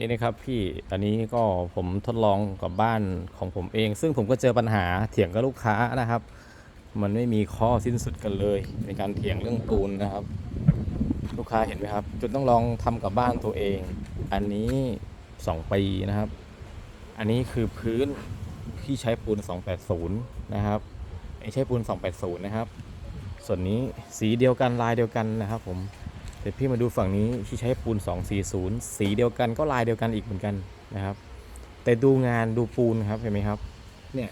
นี่นะครับพี่อันนี้ก็ผมทดลองกับบ้านของผมเอง ซึ่งผมก็เจอปัญหาเถียงกับลูกค้านะครับ มันไม่มีข้อสิ้นสุดกันเลย ในการเถียงเรื่องปูนนะครับ ลูกค้าเห็นไหมครับจนต้องลองทำกับบ้านตัวเอง อันนี้2ปีนะครับ อันนี้คือพื้นที่ใช้ปูน 280 นะครับไม่ใช่ปูน 280 นะครับ ส่วนนี้สีเดียวกันลายเดียวกันนะครับผม แต่พี่มาดูฝั่งนี้ที่ใช้ปูน 240 สีเดียวกันก็ลายเดียวกันอีกเหมือนกันนะครับ แต่ดูงานดูปูนครับเห็นไหมครับ เนี่ย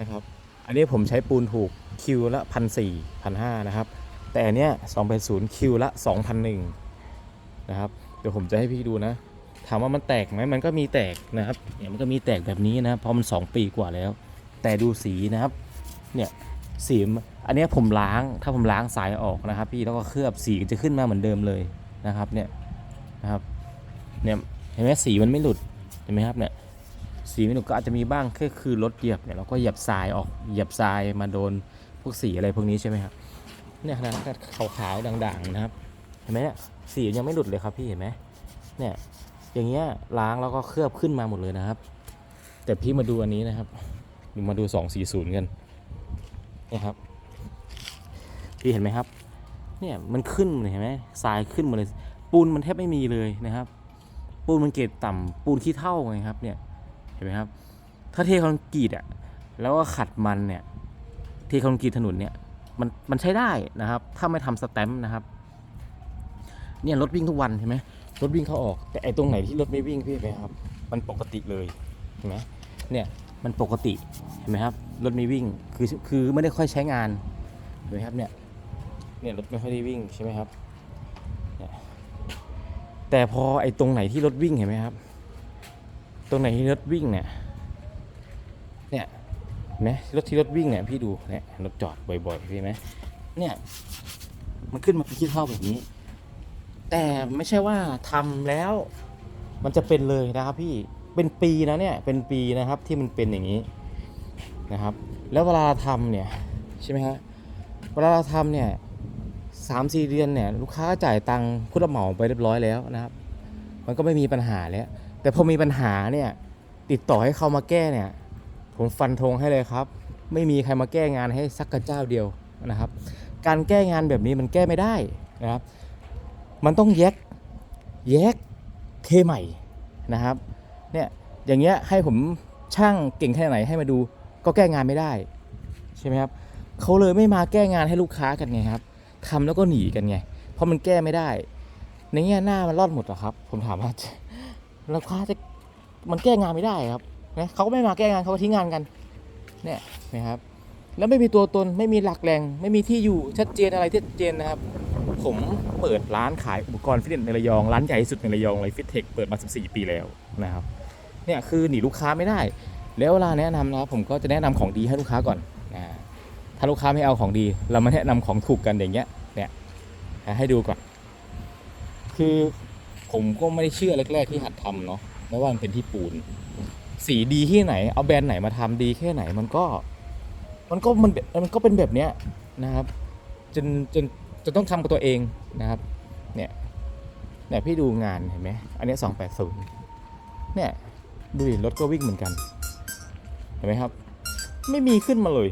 นะครับ อันนี้ผมใช้ปูนถูกคิวละพันสี่พันห้านะครับ แต่อันเนี้ย280คิวละ2,001นะครับ เดี๋ยวผมจะให้พี่ดูนะ ถามว่ามันแตกไหมมันก็มีแตกนะครับเนี่ยมันก็มีแตกแบบนี้นะเพราะมัน2ปีกว่าแล้ว แต่ดูสีนะครับ เนี่ย สีมันอันนี้ผมล้างถ้าผมล้างสายออกนะครับ พี่แล้วก็เคลือบสีจะขึ้นมาเหมือนเดิมเลยนะครับเนี่ยนะครับเนี่ยเห็นไหมสีมันไม่หลุดเห็นไหมครับเนี่ยสีไม่หลุดก็อาจจะมีบ้างแค่คือรถเหยียบเนี่ยเราก็เหยียบทรายออกเหยียบทรายมาโดนพวกสีอะไรพวกนี้ใช่ไหมครับเนี่ยนะขาวๆด่างๆนะครับเห็นไหมเนี่ยสียังไม่หลุดเลยครับพี่เห็นไหมเนี่ยอย่างเงี้ยล้างแล้วก็เคลือบขึ้นมาหมดเลยนะครับ แต่พี่มาดูอันนี้นะครับ มาดู240กัน นี่ครับ พี่เห็นไหมครับ เนี่ยมันขึ้นเลยเห็นไหมทรายขึ้นหมดเลย ปูนมันแทบไม่มีเลยนะครับ ปูนมันเกรดต่ำปูนขี้เท่าไงครับ เนี่ย เห็นไหมครับ ถ้าเทคอนกรีตอะ แล้วก็ขัดมันเนี่ย เทคอนกรีตถนนเนี่ย มันมันใช้ได้นะครับ ถ้าไม่ทำสแตมป์นะครับ เนี่ยรถวิ่งทุกวันใช่ไหมรถวิ่งเข้าออก แต่ไอ้ตรงไหนที่รถไม่วิ่งพี่เห็นไหมครับ มันปกติเลย เห็นไหมเนี่ย มันปกติ เห็นไหมครับ รถไม่วิ่งคือคือไม่ได้ค่อยใช้งานเห็นไหมครับเนี่ยเนี่ยรถไม่ค่อยได้วิ่งใช่ไหมครับแต่พอไอ้ตรงไหนที่รถวิ่งเห็นไหมครับ ตรงไหนที่รถวิ่งเนี่ยเนี่ยนไหมรถที่รถวิ่งเนี่ยพี่ดูเนี่ยรถจอดบ่อยๆพี่ไหมเนี่ยมันขึ้นมาเป็นขี้เท่าแบบนี้ แต่ไม่ใช่ว่าทำแล้วมันจะเป็นเลยนะครับพี่เป็นปีนะเนี่ยเป็นปีนะครับที่มันเป็นอย่างนี้ นะครับ แล้วเวลาทำเนี่ยใช่ไหมฮะเวลาเราทำเนี่ยสามสี่เดือนเนี่ยลูกค้าจ่ายตังค์ผู้รับเหมาไปเรียบร้อยแล้วนะครับ มันก็ไม่มีปัญหาแล้ว แต่พอมีปัญหาเนี่ยติดต่อให้เขามาแก้เนี่ยผมฟันธงให้เลยครับ ไม่มีใครมาแก้งานให้สักกระเจ้าเดียวนะครับ การแก้งานแบบนี้มันแก้ไม่ได้นะครับ มันต้องแยกแยกเทใหม่นะครับเนี่ยอย่างเงี้ยให้ผมช่างเก่งแค่ไหนให้มาดู ก็แก้งานไม่ได้ใช่ไหมครับเขาเลยไม่มาแก้งานให้ลูกค้ากันไงครับทำแล้วก็หนีกันไง เพราะมันแก้ไม่ได้ ในแง่หน้ามันรอดหมดหรอครับ ผมถามว่าลูกค้าจะมันแก้งานไม่ได้ครับนะเขาก็ไม่มาแก้งานเขาก็ทิ้งงานกันเนี่ยนะครับ แล้วไม่มีตัวตนไม่มีหลักแหล่งไม่มีที่อยู่ชัดเจนอะไรที่ชัดเจนนะครับ ผมเปิดร้านขายอุปกรณ์ฟิตเนสในระยองร้านใหญ่ที่สุดในระยองเลยฟิตเทคเปิดมา 14 ปีแล้วนะครับเนี่ยคือหนีลูกค้าไม่ได้ แล้วเวลาแนะนำนะครับผมก็จะแนะนำของดีให้ลูกค้าก่อนอ่าถ้าลูกค้าไม่เอาของดี เรามาแนะนำของถูกกันอย่างเงี้ยเนี่ยให้ดูก่อน คือผมก็ไม่ได้เชื่อแรก ๆ ที่หัดทำเนาะไม่ว่ามันเป็นที่ปูน สีดีที่ไหน เอาแบรนด์ไหนมาทำดีแค่ไหนมันก็ มันก็มันมันก็เป็นแบบเนี้ยนะครับ จนจนจนต้องทำกับตัวเองนะครับ เนี่ยเนี่ยพี่ดูงานเห็นไหมอันนี้สองแปดศูนย์เนี่ยดูดิรถก็วิ่งเหมือนกัน เห็นไหมครับ ไม่มีขึ้นมาเลย